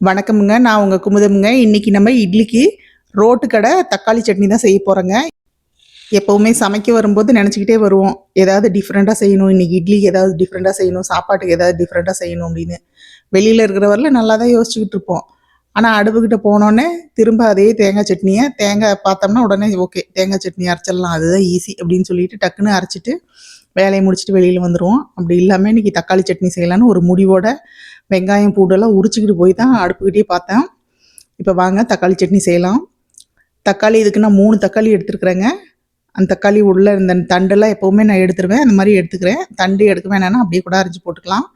வணக்கமுங்க. நான் உங்கள் குமுதமுங்க. இன்றைக்கி நம்ம இட்லிக்கு ரோட்டு கடை தக்காளி சட்னி தான் செய்ய போகிறோங்க எப்போவுமே சமைக்க வரும்போது நினச்சிக்கிட்டே வருவோம். ஏதாவது டிஃப்ரெண்ட்டாக செய்யணும். இன்றைக்கி இட்லிக்கு ஏதாவது டிஃப்ரெண்ட்டாக செய்யணும். சாப்பாட்டுக்கு ஏதாவது டிஃப்ரெண்ட்டாக செய்யணும் அப்படின்னு. வெளியில் இருக்கிறவரில் நல்லா தான் யோசிச்சுக்கிட்டு இருப்போம். ஆனால் அடுப்புக்கிட்ட போனோடனே திரும்ப அதே தேங்காய் சட்னியை தேங்காய் பார்த்தோம்னா உடனே ஓகே தேங்காய் சட்னி அரைச்சிடலாம். அதுதான் ஈஸி அப்படின்னு சொல்லிட்டு டக்குன்னு அரைச்சிட்டு வேலையை முடிச்சுட்டு வெளியில் வந்துடுவோம் அப்படி இல்லாமல் இன்றைக்கி தக்காளி சட்னி செய்யலான்னு ஒரு முடிவோட வெங்காயம் பூண்டெல்லாம் உரிச்சிக்கிட்டு போய் தான் அடுப்புக்கிட்டே பார்த்தேன். இப்போ வாங்க தக்காளி சட்னி செய்யலாம். தக்காளி இதுக்கு நான் மூணு தக்காளி எடுத்துருக்குறேங்க. அந்த தக்காளி உள்ள இந்த தண்டெல்லாம் எப்போவுமே நான் எடுத்துருவேன். அந்த மாதிரி எடுத்துக்கிறேன். தண்டு எடுக்க வேணாம்னா அப்படியே கூட அரைஞ்சி போட்டுக்கலாம்.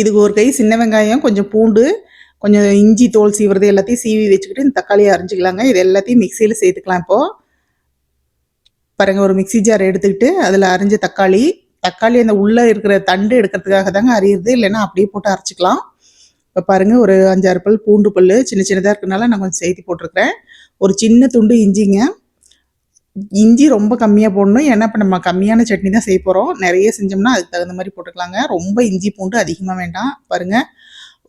இதுக்கு ஒரு கை சின்ன வெங்காயம் கொஞ்சம் பூண்டு கொஞ்சம் இஞ்சி தோல் சீவுறது எல்லாத்தையும் சீவி வச்சுக்கிட்டு இந்த தக்காளியை அரைஞ்சிக்கலாங்க. இது எல்லாத்தையும் மிக்சியில் சேர்த்துக்கலாம் இப்போது பாருங்க ஒரு மிக்ஸி ஜார் எடுத்துக்கிட்டு அதில் அரைஞ்ச தக்காளி தக்காளி அந்த உள்ளே இருக்கிற தண்டு எடுக்கிறதுக்காக தாங்க அரியுது. இல்லைன்னா அப்படியே போட்டு அரைச்சிக்கலாம். இப்போ பாருங்கள் ஒரு அஞ்சாறு பல் பூண்டு பல் சின்ன சின்னதாக இருக்கிறனால நான் கொஞ்சம் சேர்த்து போட்டிருக்கிறேன். ஒரு சின்ன துண்டு இஞ்சிங்க. இஞ்சி ரொம்ப கம்மியாக போடணும். ஏன்னா இப்போ நம்ம கம்மியான சட்னி தான் செய்ய போகிறோம் நிறைய செஞ்சோம்னா அதுக்கு தகுந்த மாதிரி போட்டுக்கலாங்க. ரொம்ப இஞ்சி பூண்டு அதிகமாக வேண்டாம். பாருங்கள்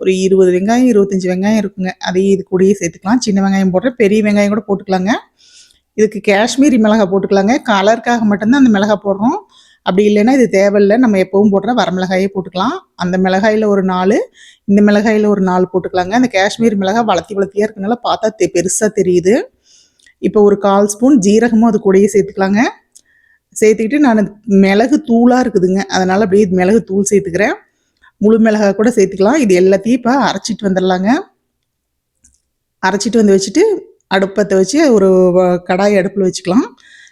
ஒரு இருபது வெங்காயம் இருபத்தஞ்சி வெங்காயம் இருக்குங்க. அதையும் இது கூடயே சேர்த்துக்கலாம். சின்ன வெங்காயம் போடுறேன். பெரிய வெங்காயம் கூட போட்டுக்கலாங்க. இதுக்கு காஷ்மீரி மிளகாய் போட்டுக்கலாங்க. கலருக்காக மட்டும்தான் அந்த மிளகாய் போடுறோம். அப்படி இல்லைன்னா இது தேவையில்லை. நம்ம எப்பவும் போடுற வரமிளகாயே போட்டுக்கலாம். அந்த மிளகாயில் ஒரு நாலு இந்த மிளகாயில் ஒரு நாலு போட்டுக்கலாங்க. அந்த காஷ்மீர் மிளகாய் வளர்த்தி வளர்த்தியாக இருக்கனால பார்த்தா தெ பெருசாக தெரியுது. இப்போ ஒரு கால் ஸ்பூன் ஜீரகமும் அது கூடயே சேர்த்துக்கலாங்க. சேர்த்துக்கிட்டு நான் மிளகு தூளாக இருக்குதுங்க. அதனால் அப்படியே மிளகு தூள் சேர்த்துக்கிறேன். முழு மிளகாய் கூட சேர்த்துக்கலாம். இது எல்லாத்தையும் இப்போ அரைச்சிட்டு வந்துடலாங்க. அரைச்சிட்டு வந்து வச்சுட்டு அடுப்பத்தை வச்சு ஒரு கடாய் அடுப்பில் வச்சுக்கலாம்.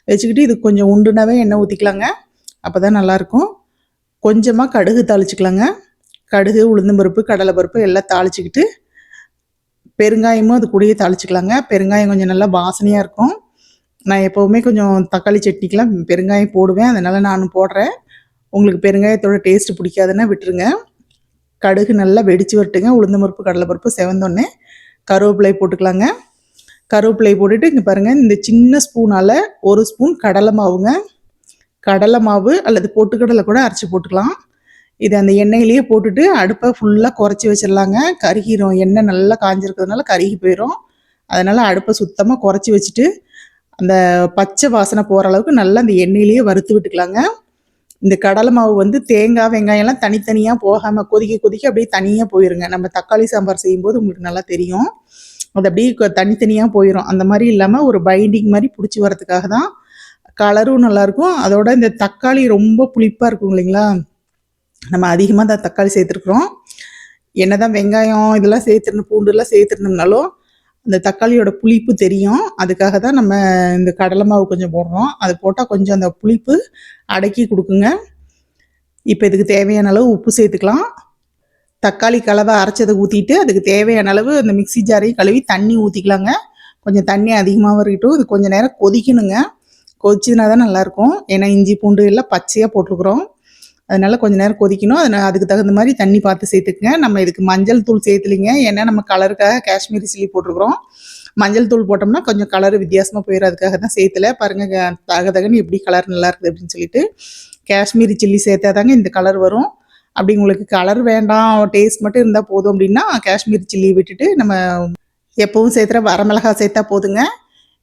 வச்சுக்கிட்டு இது கொஞ்சம் உண்டுனாவே எண்ணெய் ஊற்றிக்கலாங்க அப்போ தான் நல்லாயிருக்கும். கொஞ்சமாக கடுகு தாளிச்சிக்கலாங்க. கடுகு உளுந்தம்பருப்பு கடலைப்பருப்பு எல்லாம் தாளிச்சிக்கிட்டு பெருங்காயமும் அது கூடயே தாளிச்சிக்கலாங்க. பெருங்காயம் கொஞ்சம் நல்லா வாசனையாக இருக்கும். நான் எப்போவுமே கொஞ்சம் தக்காளி சட்னிக்கெலாம் பெருங்காயம் போடுவேன். அதனால் நான் போடுறேன். உங்களுக்கு பெருங்காயத்தோட டேஸ்ட்டு பிடிக்காதுன்னா விட்டுருங்க. கடுகு நல்லா வெடித்து வரட்டுங்க. உளுந்தம்பருப்பு கடலைப்பருப்பு செவந்தோடனே கருவேப்பிலை போட்டுக்கலாங்க. கருவேப்பிலை போட்டுட்டு இங்கே பாருங்கள் இந்த சின்ன ஸ்பூனால் ஒரு ஸ்பூன் கடலை மாவுங்க. கடலை மாவு அல்லது பொட்டுக்கடலை கூட அரைச்சி போட்டுக்கலாம். இதை அந்த எண்ணெயிலேயே போட்டுட்டு அடுப்பை ஃபுல்லாக குறைச்சி வச்சிடலாங்க. கருகிரும் எண்ணெய் நல்லா காஞ்சிருக்கிறதுனால கருகி போயிடும் அதனால் அடுப்பை சுத்தமாக குறைச்சி வச்சுட்டு அந்த பச்சை வாசனை போகிற அளவுக்கு நல்லா அந்த எண்ணெயிலேயே வறுத்து விட்டுக்கலாங்க. இந்த கடலை மாவு வந்து தேங்காய் வெங்காயம்லாம் தனித்தனியாக போகாமல் கொதிக்க கொதிக்க அப்படியே தனியாக போயிருங்க. நம்ம தக்காளி சாம்பார் செய்யும்போது உங்களுக்கு நல்லா தெரியும். அது அப்படியே தனித்தனியாக போயிடும் அந்த மாதிரி இல்லாமல் ஒரு பைண்டிங் மாதிரி பிடிச்சி வரதுக்காக தான் கலரும் நல்லாயிருக்கும் அதோட இந்த தக்காளி ரொம்ப புளிப்பாக இருக்கும் இல்லைங்களா? நம்ம அதிகமாக தான் தக்காளி சேர்த்துருக்குறோம். என்ன தான் வெங்காயம் இதெல்லாம் சேர்த்துருந்த பூண்டுலாம் சேர்த்துருந்தோம்னாலும் அந்த தக்காளியோட புளிப்பு தெரியும். அதுக்காக தான் நம்ம இந்த கடலை மாவு கொஞ்சம் போடுறோம். அது போட்டால் கொஞ்சம் அந்த புளிப்பு அடக்கி கொடுக்குங்க. இப்போ இதுக்கு தேவையான அளவு உப்பு சேர்த்துக்கலாம். தக்காளி கலவை அரைச்சதை ஊற்றிட்டு அதுக்கு தேவையான அளவு அந்த மிக்சி ஜாரையும் கழுவி தண்ணி ஊற்றிக்கலாங்க கொஞ்சம் தண்ணி அதிகமாக இருக்கட்டும். இது கொஞ்சம் நேரம் கொதிக்கணுங்க. கொதிச்சதுனா தான் நல்லாயிருக்கும். ஏன்னா இஞ்சி பூண்டு எல்லாம் பச்சையாக போட்டிருக்குறோம். அதனால கொஞ்சம் நேரம் கொதிக்கணும். அதனால் அதுக்கு தகுந்த மாதிரி தண்ணி பார்த்து சேர்த்துக்குங்க. நம்ம இதுக்கு மஞ்சள் தூள் சேர்த்துலிங்க. ஏன்னா நம்ம கலருக்காக காஷ்மீரி சில்லி போட்டிருக்கிறோம். மஞ்சள் தூள் போட்டோம்னா கொஞ்சம் கலர் வித்தியாசமாக போயிடும் அதுக்காக தான் சேர்த்துல. பாருங்கள் தக தகன்னு எப்படி கலர் நல்லா இருக்குது அப்படின்னு சொல்லிட்டு. காஷ்மீரி சில்லி சேர்த்தா தாங்க இந்த கலர் வரும். அப்படி உங்களுக்கு கலர் வேண்டாம் டேஸ்ட் மட்டும் இருந்தால் போதும் அப்படின்னா காஷ்மீர் சில்லி விட்டுட்டு நம்ம எப்பவும் சேர்த்துற வரமிளகா சேர்த்தா போதுங்க.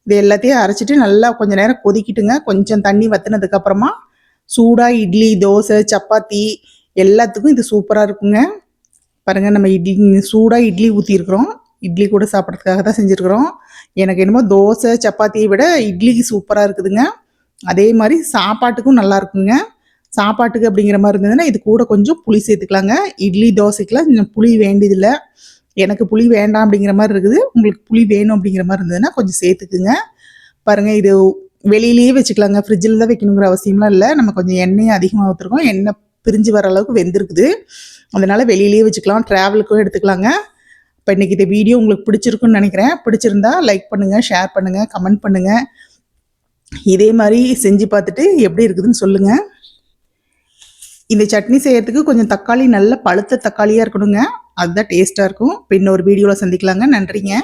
இது எல்லாத்தையும் அரைச்சிட்டு நல்லா கொஞ்சம் நேரம் கொதிக்கிட்டுங்க. கொஞ்சம் தண்ணி வற்றினதுக்கப்புறமா சூடாக இட்லி தோசை சப்பாத்தி எல்லாத்துக்கும் இது சூப்பராக இருக்குங்க. பாருங்கள் நம்ம இட்லி சூடாக இட்லி ஊற்றிருக்குறோம் இட்லி கூட சாப்பிட்றதுக்காக தான் செஞ்சுருக்குறோம். எனக்கு என்னமோ தோசை சப்பாத்தியை விட இட்லிக்கு சூப்பராக இருக்குதுங்க. அதே மாதிரி சாப்பாட்டுக்கும் நல்லா இருக்குங்க. சாப்பாட்டுக்கு அப்படிங்கிற மாதிரி இருந்ததுன்னா இது கூட கொஞ்சம் புளி சேர்த்துக்கலாங்க. இட்லி தோசைக்கெலாம் புளி வேண்டியதில்லை. எனக்கு புளி வேண்டாம் அப்படிங்கிற மாதிரி இருக்குது. உங்களுக்கு புளி வேணும் அப்படிங்கிற மாதிரி இருந்ததுன்னா கொஞ்சம் சேர்த்துக்குங்க. பாருங்கள் இது வெளியிலேயே வச்சுக்கலாங்க. ஃப்ரிட்ஜில் தான் வைக்கணுங்கிற அவசியம்லாம் இல்லை. நம்ம கொஞ்சம் எண்ணெயை அதிகமாக ஊற்றுருக்கோம் எண்ணெய் பிரிஞ்சு வர அளவுக்கு வெந்திருக்குது. அதனால் வெளியிலேயே வச்சுக்கலாம். ட்ராவலுக்கும் எடுத்துக்கலாங்க. இப்போ இன்றைக்கி இந்த வீடியோ உங்களுக்கு பிடிச்சிருக்குன்னு நினைக்கிறேன். பிடிச்சிருந்தா லைக் பண்ணுங்கள் ஷேர் பண்ணுங்கள் கமெண்ட் பண்ணுங்கள் இதே மாதிரி செஞ்சு பார்த்துட்டு எப்படி இருக்குதுன்னு சொல்லுங்கள் இந்த சட்னி செய்யறதுக்கு கொஞ்சம் தக்காளி நல்ல பழுத்த தக்காளியாக இருக்கணுங்க. அதுதான் டேஸ்ட்டாக இருக்கும். இப்போ இன்னொரு வீடியோவில் சந்திக்கலாங்க. நன்றிங்க.